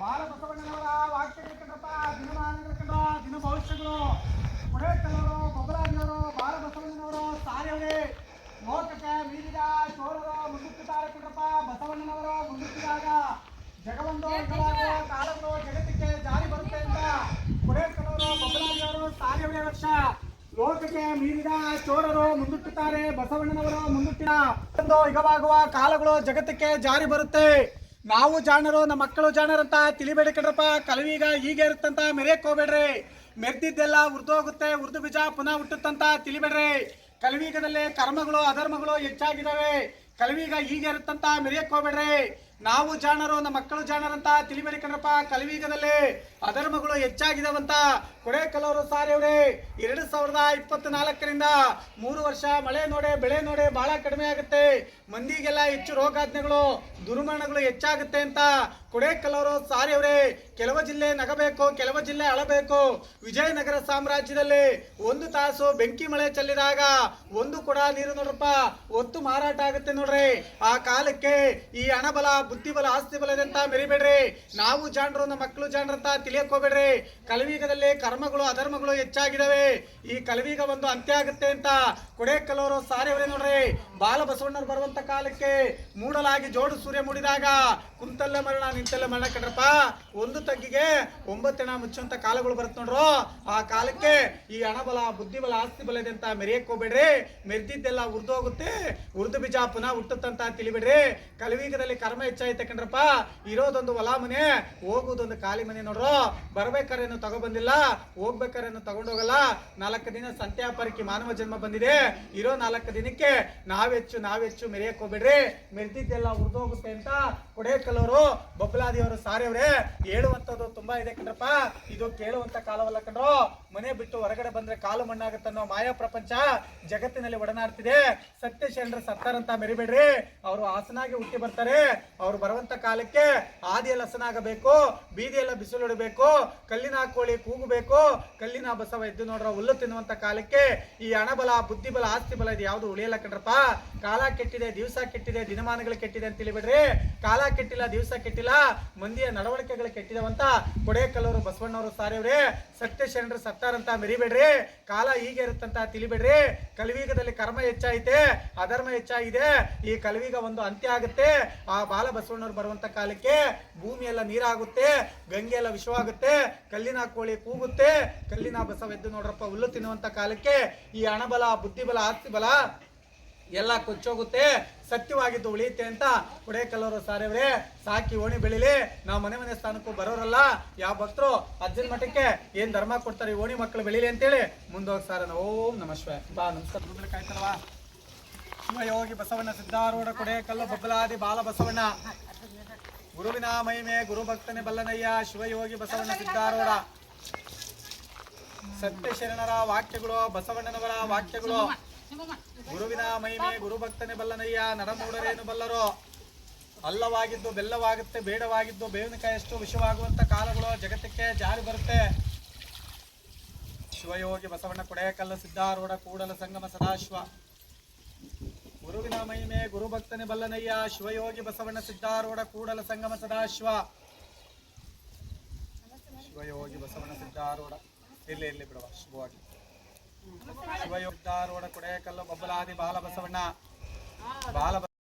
ಬಾಲ ಬಸವಣ್ಣನವರ ವಾಕ್ಯಗಳು ಕಂಡ್ರಪ್ಪ ದಿನಮಾನಗಳು ಕಂಡ್ರ ದಿನ ಭವಿಷ್ಯಗಳು. ಕೊಡೇಕಲ್ಲವರು ಬೊಬ್ಬಲಾದಿಯವರು ಬಾಲ ಬಸವಣ್ಣನವರು ಸಾರಿಯವರೇ. ಲೋಕಕ್ಕೆ ಮೀರಿದ ಚೋರರು ಮುಂದುತ್ತಿದ್ದಾರೆ ಕಂಡ್ರಪ್ಪ ಬಸವಣ್ಣನವರ ಮುಂದುತ್ತಿದಾಗ ಜಗವೊಂದು ಕಾಲಗಳು ಜಗತ್ತಿಗೆ ಜಾರಿ ಬರುತ್ತೆ ಅಂತ ಕೊಡೇಕಲ್ಲವರು ಬೊಬ್ಬಲಾದಿಯವರು ಸಾರಿಯವರೇ ವರ್ಷ. ಲೋಕಕ್ಕೆ ಮೀರಿದ ಚೋರರು ಮುಂದುಟ್ಟುತ್ತಾರೆ ಬಸವಣ್ಣನವರು ಮುಂದುಟ್ಟಿನ ಒಂದು ಯುಗವಾಗುವ ಕಾಲಗಳು ಜಗತ್ತಕ್ಕೆ ಜಾರಿ ಬರುತ್ತೆ. ನಾವು ಜಾಣರು, ನಮ್ಮ ಮಕ್ಕಳು ಜಾಣರಂತ ತಿಳಿಬೇಡಿ ಕಣ್ರಪ್ಪ. ಕಲವೀಗ ಹೀಗೆ ಇರುತ್ತಂತ ಮೆರೆಯಕ್ ಹೋಗ್ಬೇಡ್ರಿ. ಉರ್ದು ಹೋಗುತ್ತೆ ಉರ್ದು ಬೀಜ ಪುನಃ ಹುಟ್ಟುತ್ತಂತ ತಿಳಿಬೇಡ್ರಿ. ಕಲವೀಗದಲ್ಲಿ ಕರ್ಮಗಳು, ಅಧರ್ಮಗಳು ಹೆಚ್ಚಾಗಿದ್ದಾವೆ. ಕಲವೀಗ ಹೀಗೆ ಇರುತ್ತಂತ ಮೆರೆಯಕ್ ಹೋಗ್ಬೇಡ್ರಿ. ನಾವು ಜಾಣರು, ನಮ್ಮ ಮಕ್ಕಳು ಜಾಣರಂತ ತಿಳಿಬೇಡಿ ಕಣ್ರಪ್ಪ ಕಲಿವೀಗದಲ್ಲಿ ಅಧರ್ಮಗಳು ಹೆಚ್ಚಾಗಿದವಂತ ಕೊಡೇಕಲ್ಲವರು ಸಾರಿಯವ್ರೆ. ಎರಡು ಸಾವಿರದ ಇಪ್ಪತ್ತ್ ನಾಲ್ಕರಿಂದ ಮೂರು ವರ್ಷ ಮಳೆ ನೋಡೆ, ಬೆಳೆ ನೋಡೆ ಬಹಳ ಕಡಿಮೆ ಆಗುತ್ತೆ. ಮಂದಿಗೆಲ್ಲ ಹೆಚ್ಚು ರೋಗಾಜ್ಞೆಗಳು, ದುರ್ಮರಣಗಳು ಹೆಚ್ಚಾಗುತ್ತೆ ಅಂತ ಕೊಡೇಕಲ್ಲವರು ಸಾರಿಯವ್ರೆ ಕೆಲವು ಜಿಲ್ಲೆ ನಗಬೇಕು, ಕೆಲವು ಜಿಲ್ಲೆ ಅಳಬೇಕು. ವಿಜಯನಗರ ಸಾಮ್ರಾಜ್ಯದಲ್ಲಿ ಒಂದು ತಾಸು ಬೆಂಕಿ ಮಳೆ ಚೆಲ್ಲಿದಾಗ ಒಂದು ಕೂಡ ನೀರು ನೋಡ್ರಪ್ಪ, ಒತ್ತು ಮಾರಾಟ ಆಗುತ್ತೆ ನೋಡ್ರಿ. ಆ ಕಾಲಕ್ಕೆ ಈ ಹಣಬಲ, ಬುದ್ಧಿಬಲ, ಆಸ್ತಿ ಬಲ ಇದೆ ಅಂತ ಮೆರಿಬೇಡ್ರಿ. ನಾವು ಜಾಣರು, ನಮ್ಮ ಮಕ್ಕಳು ಜಾಣರಂತ ತಿಳಿಯಕ್ ಹೋಗ್ಬೇಡ್ರಿ. ಕಲವೀಗದಲ್ಲಿ ಕರ್ಮಗಳು, ಅಧರ್ಮಗಳು ಹೆಚ್ಚಾಗಿದಾವೆ. ಈ ಕಲವೀಗ ಒಂದು ಅಂತ್ಯ ಆಗುತ್ತೆ ಅಂತ ಕೊಡೇಕಲ್ಲವರು ಸಾರಿಯವರೇ ನೋಡ್ರಿ. ಬಾಲ ಬಸವಣ್ಣರು ಬರುವಂತ ಕಾಲಕ್ಕೆ ಮೂಡಲಾಗಿ ಜೋಡು ಸೂರ್ಯ ಮೂಡಿದಾಗ, ಕುಂತಲ್ಲ ಮರಣ, ನಿಂತಲ್ಲ ಮರಣ ಕಣ್ರಪ್ಪ. ಒಂದು ತಗ್ಗಿಗೆ ಹಣ ಮುಚ್ಚುವಂತ ಕಾಲಗಳು ಬರುತ್ತೆ ನೋಡ್ರು. ಆ ಕಾಲಕ್ಕೆ ಈ ಹಣಬಲ, ಬುದ್ಧಿಬಲ, ಆಸ್ತಿ ಬಲ ಇದೆ ಅಂತ ಮೆರೆಯಕ್ಕೆ ಹೋಗ್ಬೇಡ್ರಿ ಮೆರೆದಿದ್ದೆಲ್ಲ ಉರ್ದು ಹೋಗುತ್ತೆ. ಉರ್ದು ಬೀಜ ಪುನಃ ಹುಟ್ಟುತ್ತಂತ ತಿಳಿಬೇಡ್ರಿ. ಕಲವೀಗದಲ್ಲಿ ಕರ್ಮ ಹೆಚ್ಚಾಯ್ತ ಕಣ್ರಪ್ಪ. ಇರೋದೊಂದು ಹೊಲ ಮನೆ ಹೋಗುವುದೊಂದು ಖಾಲಿ ಮನೆ ನೋಡ್ರು. ಬರ್ಬೇಕಾರೇನು ತಗೊಬಂದಿಲ್ಲ, ಹೋಗ್ಬೇಕಾರೇನು ತಗೊಂಡೋಗಲ್ಲ. ನಾಲ್ಕು ದಿನ ಸಂತ್ಯಾಪರಕ್ಕೆ ಮಾನವ ಜನ್ಮ ಬಂದಿದೆ. ಇರೋ ನಾಲ್ಕು ದಿನಕ್ಕೆ ನಾವೆಚ್ಚು ನಾವೆಚ್ಚು ಮೆರೆಯಕ್ಕೆ ಹೋಗ್ಬೇಡ್ರಿ ಮೆರೆದಿದ್ದೆಲ್ಲ ಉರ್ದು ಹೋಗುತ್ತೆ ಅಂತ ಕೊಡೇಕಲ್ಲವರು ಬೊಬ್ಬಲಾದಿಯವರು ಸಾರಿಯವ್ರೆ. ಹೇಳುವಂಥದ್ದು ತುಂಬಾ ಇದೆ ಕಣ್ರಪ್ಪ. ಇದು ಕೇಳುವಂತ ಕಾಲವಲ್ಲ ಕಣ್ರು. ಮನೆ ಬಿಟ್ಟು ಹೊರಗಡೆ ಬಂದ್ರೆ ಕಾಲು ಮಣ್ಣಾಗುತ್ತೆ ಅನ್ನೋ ಮಾಯಾ ಪ್ರಪಂಚ ಜಗತ್ತಿನಲ್ಲಿ ಒಡನಾಡ್ತಿದೆ. ಸತ್ಯ ಶರಣರು ಸತ್ತಾರಂತ ಮೆರಿಬೇಡ್ರಿ. ಅವರು ಹಾಸನಾಗಿ ಹುಟ್ಟಿ ಬರ್ತಾರೆ. ಅವ್ರು ಬರುವಂತ ಕಾಲಕ್ಕೆ ಆದಿಯಲ್ಲಿ ಹಸನಾಗಬೇಕು, ಬೀದಿಯೆಲ್ಲ ಬಿಸಿಲುಡಬೇಕು, ಕಲ್ಲಿನ ಕೋಳಿ ಕೂಗಬೇಕು, ಕಲ್ಲಿನ ಬಸವ ಎದ್ದು ನೋಡ್ರ ಹುಲ್ಲು ತಿನ್ನುವಂತ ಕಾಲಕ್ಕೆ ಈ ಹಣಬಲ, ಬುದ್ಧಿಬಲ ಆಸ್ತಿ ಬಲ ಇದು ಯಾವುದು ಉಳಿಯಲ್ಲ ಕಣ್ರಪ್ಪ. ಕಾಲ ಕೆಟ್ಟಿದೆ, ದಿವಸ ಕೆಟ್ಟಿದೆ, ದಿನಮಾನಗಳು ಕೆಟ್ಟಿದೆ ಅಂತ ತಿಳಿಬೇಡ್ರಿ. ಕಾಲ ಕೆಟ್ಟಿಲ್ಲ, ದಿವಸ ಕೆಟ್ಟಿಲ್ಲ, ಮಂದಿಯ ನಡವಳಿಕೆಗಳು ಕೆಟ್ಟಿದವಂತ ಕೊಡೇಕಲ್ಲವರು ಬಸವಣ್ಣವರು ಸಾರಿಯವ್ರೆ, ಸತ್ಯ ಶರಣರು ಸತ್ತಾರಂತ ಮೆರಿಬೇಡ್ರಿ, ಕಾಲ ಹೀಗೆ ಇರುತ್ತಂತ ತಿಳಿಬೇಡ್ರಿ. ಕಲಿವೀಗದಲ್ಲಿ ಕರ್ಮ ಹೆಚ್ಚಾಯಿತೆ, ಅಧರ್ಮ ಹೆಚ್ಚಾಗಿದೆ. ಈ ಕಲಿವೀಗ ಒಂದು ಅಂತ್ಯ ಆಗುತ್ತೆ. ಆ ಬಾಲ ಬಸವಣ್ಣವ್ರು ಬರುವಂತ ಕಾಲಕ್ಕೆ ಭೂಮಿ ಎಲ್ಲ ನೀರಾಗುತ್ತೆ ಗಂಗೆ ಎಲ್ಲ ವಿಷವಾಗುತ್ತೆ, ಕಲ್ಲಿನ ಕೋಳಿ ಕೂಗುತ್ತೆ. ಕಲ್ಲಿನ ಬಸವ ಎದ್ದು ನೋಡ್ರಪ್ಪ, ಹುಲ್ಲು ತಿನ್ನುವಂತ ಕಾಲಕ್ಕೆ ಈ ಹಣಬಲ ಬುದ್ಧಿಬಲ ಆಸ್ತಿ ಬಲ ಎಲ್ಲ ಕೊಚ್ಚೋಗುತ್ತೆ. ಸತ್ಯವಾಗಿದ್ದು ಉಳಿಯುತ್ತೆ ಅಂತ ಕುಡೇಕಲ್ಲವರು ಸಾರೇವ್ರೆ, ಸಾಕಿ ಓಣಿ ಬೆಳಿಲಿ, ನಾವು ಮನೆ ಮನೆ ಸ್ಥಾನಕ್ಕೂ ಬರೋರಲ್ಲ, ಯಾವ ಭಕ್ತರು ಅಜ್ಜನ ಮಠಕ್ಕೆ ಏನ್ ಧರ್ಮ ಕೊಡ್ತಾರೆ ಈ ಓಣಿ ಮಕ್ಕಳು ಬೆಳಿಲಿ ಅಂತೇಳಿ ಮುಂದೋಗಿ ಸಾರ ಓಂ ನಮ ಶಿವ ಬಾ, ನಮಸ್ಕಾರ. ಶಿವಯೋಗಿ ಬಸವಣ್ಣ, ಸಿದ್ಧಾರೂಢ ಕುಡೇಕಲ್ಲು ಬಬ್ಬಲಾದಿ ಬಾಲ ಬಸವಣ್ಣ. ಗುರುವಿನ ಮಹಿಮೆ, ಗುರು ಭಕ್ತನೇ ಬಲ್ಲನಯ್ಯ, ಶಿವಯೋಗಿ ಬಸವಣ್ಣ, ಸಿದ್ಧಾರೂಢ. ಸತ್ಯ ಶರಣರ ವಾಕ್ಯಗಳು, ಬಸವಣ್ಣನವರ ವಾಕ್ಯಗಳು. ಗುರುವಿನ ಮಹಿಮೆ, ಗುರುಭಕ್ತನೆ ಬಲ್ಲನಯ್ಯ ನರಮೂಡರೇನು ಬಲ್ಲರೋ. ಅಲ್ಲವಾಗಿದ್ದು, ಬೆಲ್ಲವಾಗುತ್ತೆ, ಬೇಡವಾಗಿದ್ದು ಬೇವಿನಕಾಯಷ್ಟು ವಿಷವಾಗುವಂತ ಕಾಲಗಳು ಜಗತ್ತಕ್ಕೆ ಜಾರಿ ಬರುತ್ತೆ. ಶಿವಯೋಗಿ ಬಸವಣ್ಣ ಕೊಡೆಯಕಲ್ಲ ಸಿದ್ಧಾರೂಢ ಕೂಡಲ ಸಂಗಮ ಸದಾಶಿವ. ಗುರುವಿನ ಮಹಿಮೆ, ಗುರುಭಕ್ತನೆ ಬಲ್ಲನಯ್ಯ, ಶಿವಯೋಗಿ ಬಸವಣ್ಣ, ಸಿದ್ಧಾರೂಢ ಕೂಡಲ ಸಂಗಮ ಸದಾಶಿವ. ಶಿವಯೋಗಿ ಬಸವಣ್ಣ, ಸಿದ್ಧಾರೂಢ. ಇಲ್ಲಿ ಇಲ್ಲಿ ಬಿಡುವ ಶುಭವಾಗಿ ಶಿವಯೋಗಿ ಸಿದ್ಧಾರೂಢ ಕೊಡೆಯಕಲ್ಲು ಬಬ್ಬಲಾದಿ ಬಾಲಬಸವಣ್ಣ. ಬಾಲಬ ಬಾಲ